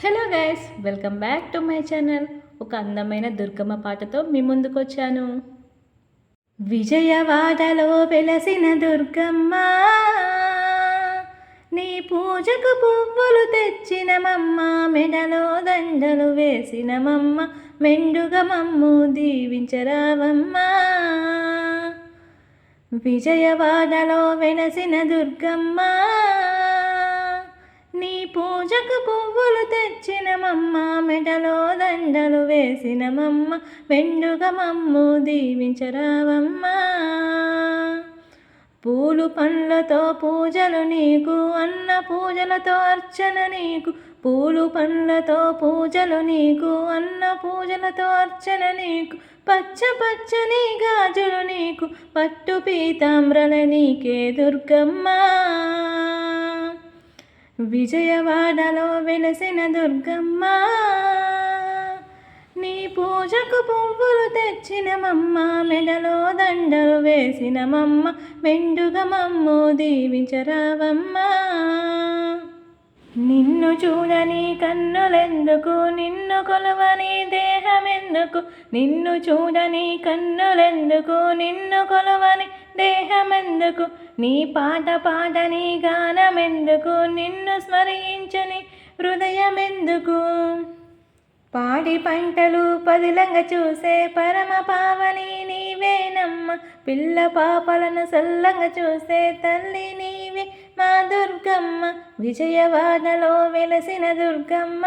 Hello guys welcome back to my channel ఒక అందమైన దుర్గమ్మ పాటతో మీ ముందుకు వచ్చాను. విజయవాడలో వెలసిన దుర్గమ్మ నీ పూజకు పువ్వులు తెచ్చినమమ్మ మెడలో దండలు వేసినమమ్మ మెండుగా మమ్ము దీవించరావమ్మ. విజయవాడలో వెలసిన దుర్గమ్మ నీ పూజకు పువ్వులు తెచ్చినమమ్మ మెడలో దండలు వేసినమమ్మ వెండుగ మమ్ము దీవించరావమ్మ. పూలు పండ్లతో పూజలు నీకు అన్న పూజలతో అర్చన నీకు. పూలు పండ్లతో పూజలు నీకు అన్న పూజలతో అర్చన నీకు. పచ్చ పచ్చని గాజులు నీకు పట్టు పీతాంబ్రల నీకే దుర్గమ్మ. విజయవాడలో వెలసిన దుర్గమ్మ నీ పూజకు పువ్వులు తెచ్చినమమ్మ మెడలో దండలు వేసినమమ్మ మెండుగా మమ్ము దీవించరావమ్మా. నిన్ను చూడని కన్నులెందుకు? నిన్ను కొలవని దేహమెందుకు? నిన్ను చూడని కన్నులెందుకు? నిన్ను కొలవని దేహమెందుకు? నీ పాట పాడని గానమెందుకు? నిన్ను స్మరించని హృదయమెందుకు? పాడి పంటలు పదిలంగా చూసే పరమ పావని నీవేనమ్మ. పిల్ల పాపలను సల్లంగా చూసే తల్లి నీ మా దుర్గమ్మ విజయవాడలో వెలసిన దుర్గమ్మ.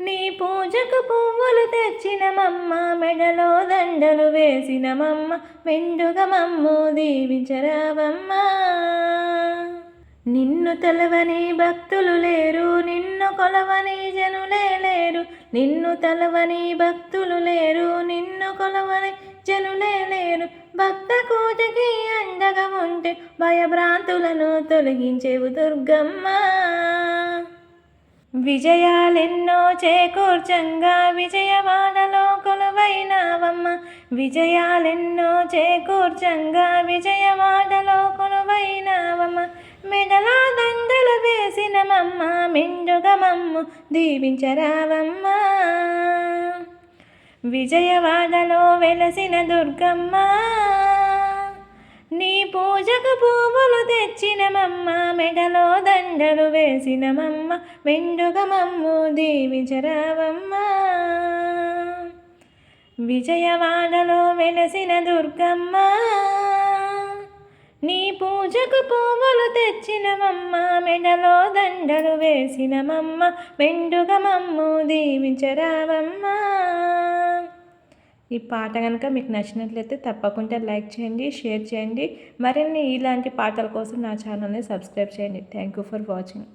నీ పూజకు పువ్వులు తెచ్చినమమ్మ మెడలో దండలు వేసినమమ్మ మెండుగా మమ్ము దీవించరావమ్మ. నిన్ను తలవని భక్తులు లేరు నిన్ను కొలవని జనులే లేరు. నిన్ను తలవని భక్తులు లేరు నిన్ను కొలవని జనులే లేరు భక్త కోటకి అండగా ఉంటే భయభ్రాంతులను తొలగించేవు దుర్గమ్మ. విజయాలెన్నో చేకూర్చంగా విజయవాడలో కొలువైనావమ్మ. విజయాలెన్నో చేకూర్చంగా విజయవాడలో కొలువైనావమ్మ. మెడలా దండలు వేసినమమ్మ మెండుగమమ్మ దీవించరావమ్మా. విజయవాడలో వెలసిన దుర్గమ్మ. నీ పూజకు పువ్వులు తెచ్చినమమ్మ మెడలో దండలు వేసినమమ్మ మెండుగా మమ్ము దీవించరావమ్మా విజయవాడలో వెలసిన దుర్గమ్మ. నీ పూజకు పువ్వులు తెచ్చినమమ్మ మెడలో దండలు వేసినమమ్మ మెండుగా మమ్ము దీవించరావమ్మా ఈ పాట కనుక మీకు నచ్చినట్లయితే తప్పకుండా లైక్ చేయండి షేర్ చేయండి. మరిన్ని ఇలాంటి పాటల కోసం నా ఛానల్ని సబ్స్క్రైబ్ చేయండి. Thank you for watching